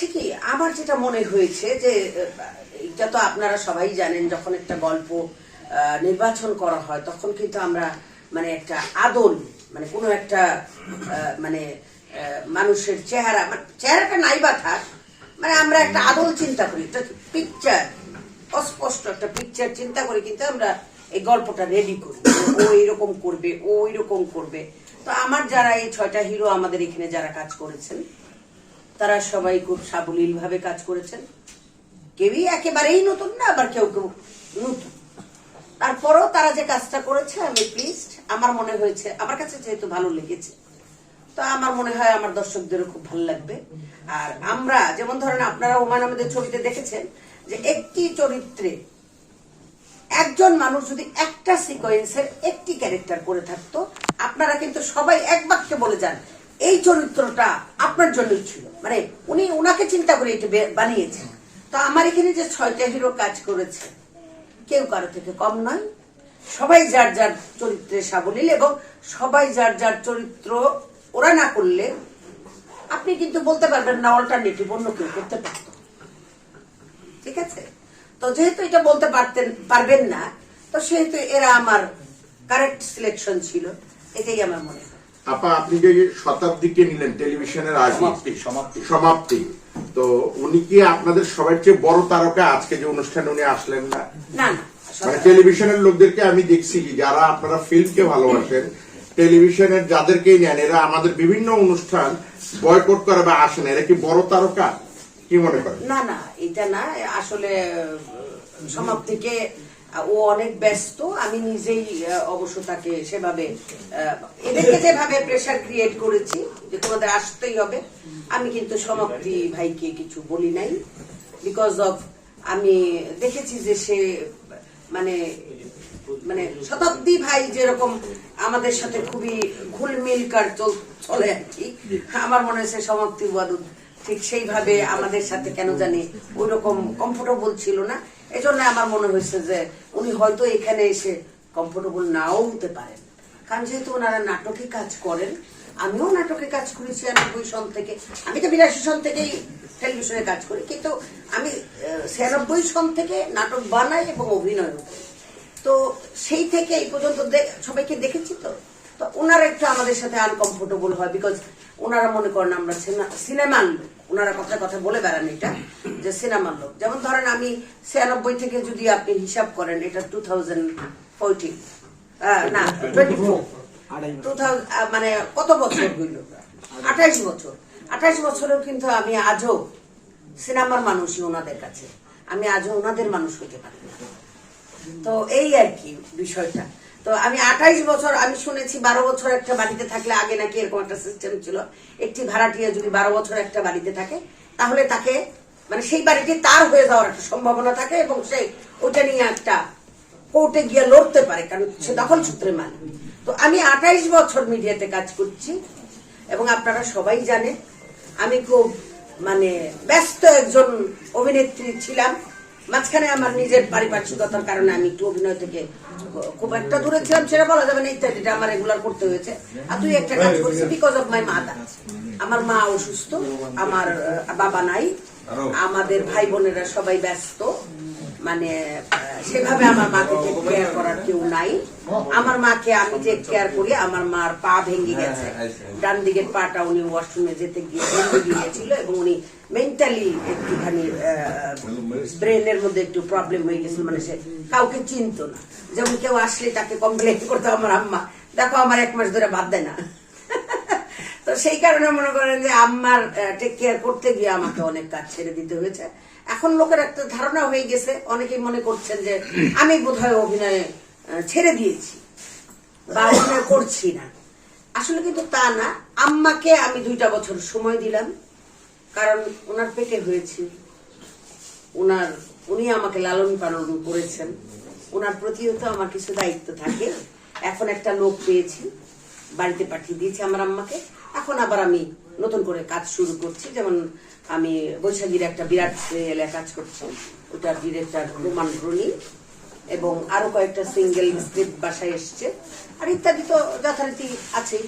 হচ্ছে কি? আমার যেটা মনে হয়েছে যে, এটা তো আপনারা সবাই জানেন, যখন একটা গল্প নির্বাচন করা হয়, তখন কিন্তু আমরা মানে একটা আদল মানে কোনো একটা মানে মানুষের চেহারা মানে চেহারাটা নাই বা থাক মানে আমরা একটা আদল চিন্তা করি, একটা পিকচার অস্পষ্ট একটা পিকচার চিন্তা করে কিন্তু আমরা এই গল্পটা রেডি করি ও এরকম করবে, ও এরকম করবে। তো আমার যারা এই ছয়টা হিরো আমাদের এখানে যারা কাজ করেছেন তারা সবাই খুব সাবলীল ভাবে কাজ করেছেন। কেউই একেবারেই নতুন না, আবার কেউ কেউ নতুন। তারপরেও তারা যে কাজটা করেছে আমি প্লিজড আমার মনে হয়েছে, আমার কাছে যেহেতু ভালো লেগেছে, তো আমার মনে হয় আমার দর্শকদেরও খুব ভালো লাগবে। আর আমরা, যেমন ধরেন আপনারা ওমান আমাদের ছবিতে দেখেছেন, যে একটি চরিত্রে একজন মানুষ যদি একটা সিকোয়েন্সের একটি ক্যারেক্টার করে থাকতো, আপনারা কিন্তু সবাই এক বাক্যে বলে যান, এই চরিত্রটা আপনার জন্যই ছিল। মানে উনি ওনাকে চিন্তা করে এটা বে- বানিয়েছেন। তো আমার এখানে যে ছয়টা হিরো কাজ করেছে, কেউ কারও থেকে কম নয়। সবাই যার যার চরিত্রে সাবলীল এবং সবাই যার যার চরিত্র ওরা না করলে আপনি কিন্তু বলতে পারবেন না অল্টারনেটিভ অন্য কেউ করতে পারত। ঠিক আছে? তো যেহেতু এটা বলতে পারতেন, পারবেন না, তো সেহেতু এরা আমার কারেক্ট সিলেকশন ছিল। এটাই আমার মনে হয়। আপা আপনি যে শতাব্দীকে নিলেন টেলিভিশনের সমাপ্তি সমাপ্তি। সমাপ্তি। তো উনি কি আপনাদের সবার চেয়ে বড় তারকা? আজকে যে অনুষ্ঠানে উনি আসলেন না। না না মানে টেলিভিশনের লোকদেরকে আমি দেখছি কি যারা আপনারা ফিল্মকে ভালোবাসেন টেলিভিশনের যাদেরকেই নেন এরা আমাদের বিভিন্ন অনুষ্ঠান বয়কট করে বা আসেন এরা কি বড় তারকা? কি মনে করেন? না না এটা না আসলে সমাপ্তিকে ও অনেক ব্যস্ত, আমি নিজেই অবশ্য তাকে সেভাবে এদেরকে যেভাবে প্রেশার ক্রিয়েট করেছি, যে তোমাদের আসতেই হবে, আমি কিন্তু সমাপ্তি ভাইকে কিছু বলি নাই বিকজ অফ আমি দেখেছি যে সে মানে মানে শতাব্দী ভাই যেরকম আমাদের সাথে খুবই ঘুলমিল কার চল- আর কি। আমার মনে হয়েছে সমাপ্তি বাদুদ ঠিক সেইভাবে আমাদের সাথে কেন জানি ওই রকম কমফোর্টেবল ছিল না। এই জন্য আমার মনে হয়েছে যে উনি হয়তো এখানে এসে কমফোর্টেবল নাও হতে পারেন। কারণ যেহেতু ওনারা নাটকে কাজ করেন, আমিও নাটকে কাজ করেছি আনব্বই সন থেকে, আমি তো বিরাশি সন থেকেই টেলিভিশনে কাজ করি, কিন্তু আমি ছিয়ানব্বই সন থেকে নাটক বানাই এবং অভিনয় করি। তো সেই থেকে এই পর্যন্ত সবাইকে দেখেছি তো? তো ওনারা একটু আমাদের সাথে আনকমফোর্টেবল হয় বিকজ ওনারা মনে করেন আমরা সিনেমা লোক। ওনারা কথা কথা বলে বেড়ান এটা যে সিনেমার লোক। যেমন ধরেন আমি ছিয়ানব্বই থেকে যদি আপনি হিসাব করেন এটা টু থাউজেন্ড ফোরটিন না টোয়েন্টি ফোর টু মানে কত বছর হইল? আঠাইশ বছর। আঠাইশ বছরেও কিন্তু আমি আজও সিনেমার মানুষই ওনাদের কাছে। আমি আজও ওনাদের মানুষ হইতে পারি না। তো এই আর কি বিষয়টা। তো আমি আঠাইশ বছর, আমি শুনেছি বারো বছর একটা বাড়িতে থাকলে আগে নাকি এরকম একটা সিস্টেম ছিল। একটি ভাড়াটিয়া যদি বারো বছর একটা বাড়িতে থাকে, তাহলে তাকে মানে সেই বাড়িটি তার হয়ে যাওয়ার একটা সম্ভাবনা থাকে এবং সে ওটা নিয়ে একটা কোর্টে গিয়ে লড়তে পারে, কারণ সে দখল সূত্রে মানে তো আমি আঠাইশ বছর মিডিয়াতে কাজ করছি এবং আপনারা সবাই জানে আমি খুব মানে ব্যস্ত একজন অভিনেত্রী ছিলাম। মাঝখানে আমার নিজের পারিপার্শ্বিকতার কারণে আমি একটু অভিনয় থেকে খুব একটা দূরে ছিলাম সেটা বলা যাবে না ইত্যাদিটা আমার রেগুলার করতে হয়েছে। আর তুই একটা কাজ করছিস বিকজ অফ মাই মাদার আমার মা অসুস্থ আমার বাবা নাই আমাদের ভাই বোনেরা সবাই ব্যস্ত। মানে সেভাবে আমার মাকে টেক কেয়ার করার কেউ নাই। আমার মাকে আমি টেক কেয়ার করি আমার মার পা ভেঙে গেছে। ডান দিকের পাটা উনি ওয়াশরুমে যেতে গিয়ে ভেঙে গিয়েছিল এবং উনি মেন্টালি একটুখানি ব্রেনের মধ্যে একটু প্রবলেম হয়ে গেছিল। মানে সে কাউকে চিনতো না। যেমন কেউ আসলে তাকে কমপ্লেন করতো আমার আম্মা দেখো আমার এক মাস ধরে বাদ দেয় না। তো সেই কারণে মনে করেন যে আম্মার টেক কেয়ার করতে গিয়ে আমাকে অনেক কাজ ছেড়ে দিতে হয়েছে। এখন লোকের একটা ধারণা হয়ে গেছে, অনেকেই মনে করছেন যে আমি বোধহয় অভিনয় ছেড়ে দিয়েছি বা অভিনয় করছি না। আসলে কিন্তু তা না। আম্মাকে আমি দুইটা বছর সময় দিলাম, কারণ ওনার পেটে হয়েছি। ওনার, উনি আমাকে লালন পালন করেছেন। ওনার প্রতিও তো আমার কিছু দায়িত্ব থাকে। এখন একটা লোক পেয়েছি, বাড়িতে পাঠিয়ে দিয়েছি আমার আম্মাকে। এখন আবার আমি নতুন করে কাজ শুরু করছি, যেমন আমি বৈশাখীর একটা বিরাট সিরিয়ালে কাজ করছি। ওটার ডিরেক্টর রোমান রুনি এবং আরও কয়েকটা সিঙ্গেল স্ক্রিপ্ট বাসায় এসছে। আর ইত্যাদি তো যথারীতি আছেই।